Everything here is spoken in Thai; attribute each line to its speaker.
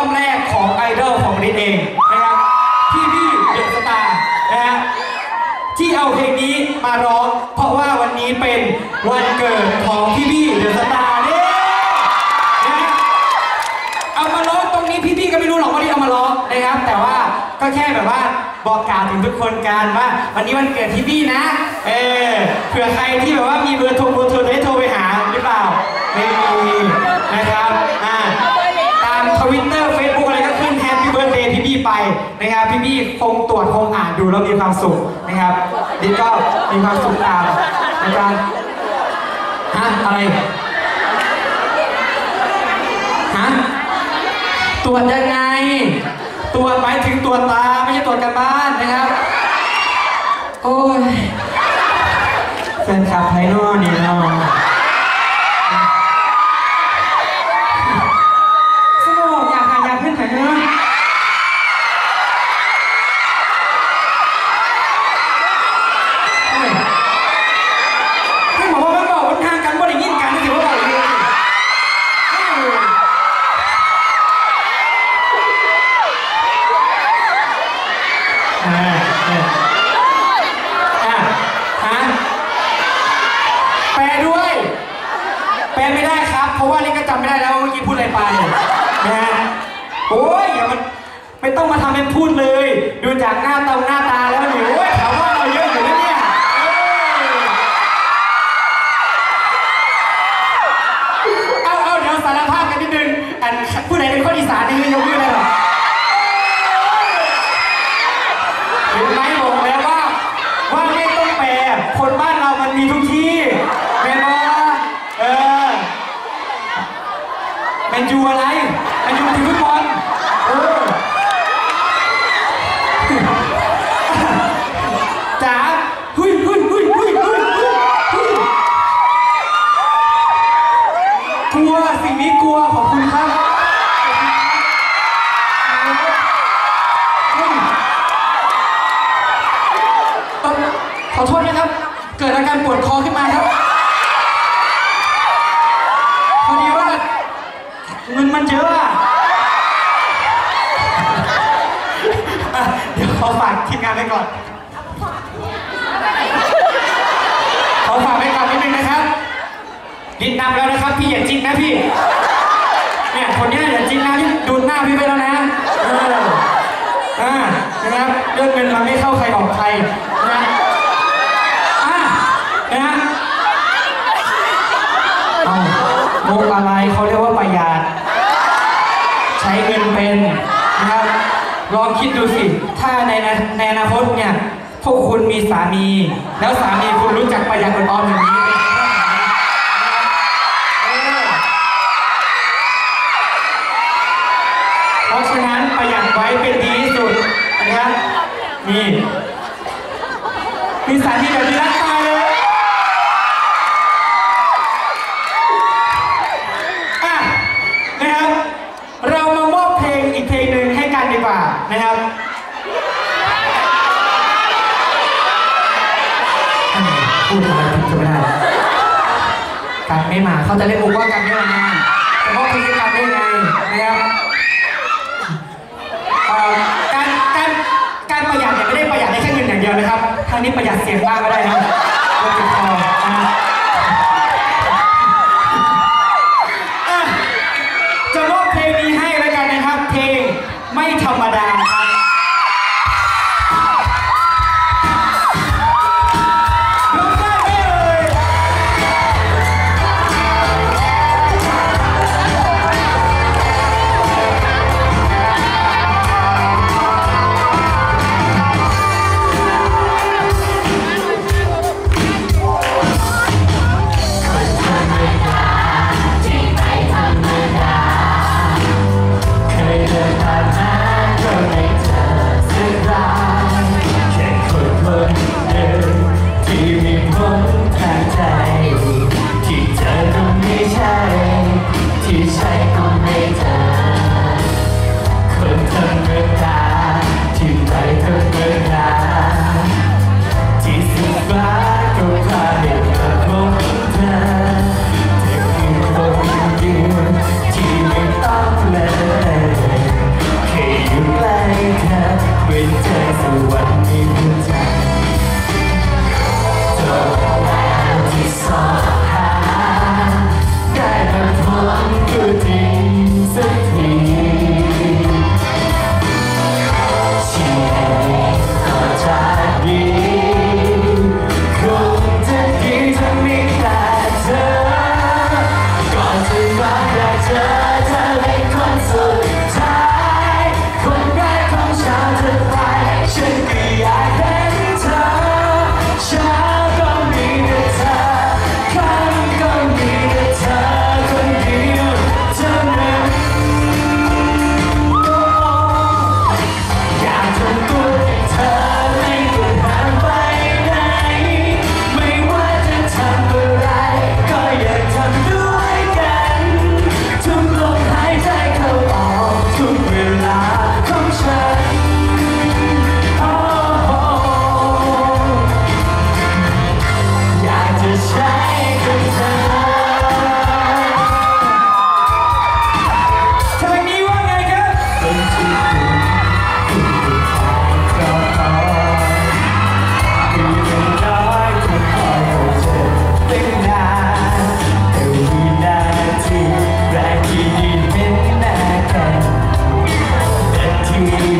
Speaker 1: บั้มแรกของไอดอลของลินเองนะครับพี่พี่เดอะสตาร์นะฮะที่เอาเพลงนี้มาร้อง เพราะว่าวันนี้เป็นวันเกิดของพี่พี่เดอะสตาร์เนี่ยนะฮะเอามาร้องตรงนี้พี่ๆก็ไม่รู้หรอกว่าที่เอามาร้องนะครับ แต่ว่าก็แค่แบบว่าบอกกล่าวถึงทุกคนกันว่า วันนี้วันเกิดพี่พี่นะ เออเผื่อใครที่แบบว่ามีเบอร์โทรเบอร์โทรจะได้โทรไปหาหรือเปล่าไม่มีนะครับอ่าตามทวิตเตอร์ นะครับพี่พี่ๆคงตรวจคงอ่านดูแล้วมีความสุขนะครับดิก็มีความสุขตามนะครับฮะอะไรฮะตรวจยังไง ตรวจหมายถึงตรวจตาไม่ใช่ตรวจกันบ้านนะครับ โอ้ยแฟนคลับไทยนอนี่เนาะ ไม่ต้องมาทำเป็นพูดเลย ดูจากหน้าตรงหน้าตาแล้วเนี่ ขอฝากทีมงานไปก่อน ขอฝากไปก่อนนิดนึงนะครับดินนำแล้วนะครับพี่อย่าจิ้นนะพี่ เนี่ยคนเนี้ยอย่าจิ้นนะที่ดูหน้าพี่ไปแล้วนะ เอออ่านะครับเรื่องเงินมันไม่เข้าใครออกใครนะอ่านะเอามุกอะไรเขาเรียกว่าประหยัด ใช้เงินเป็นนะครับ ลองคิดดูสิ ถ้าในในอนาคตเนี่ยพวกคุณมีสามี แล้วสามีคุณรู้จักประหยัดอดออมอย่างนี้เป็นแค่ไหนเออเพราะฉะนั้นประหยัดไว้เป็นดีที่สุดนะครับนี่มีสามีแบบนี้รักีกว่านะครับพูดอะไรผิดก็ไม่ได้กันไม่มาเขาจะเรียกผมว่ากันไม่มาแต่ว่าเพลงกันได้ไงนะครับการการการประหยัดเนี่ยไม่ได้ประหยัดได้แค่เงินอย่างเดียวนะครับทางนี้ประหยัดเสียงบ้างก็ได้นะเจ็บคอนะครับ ไม่ธรรมดาครับ Wait. shine. you.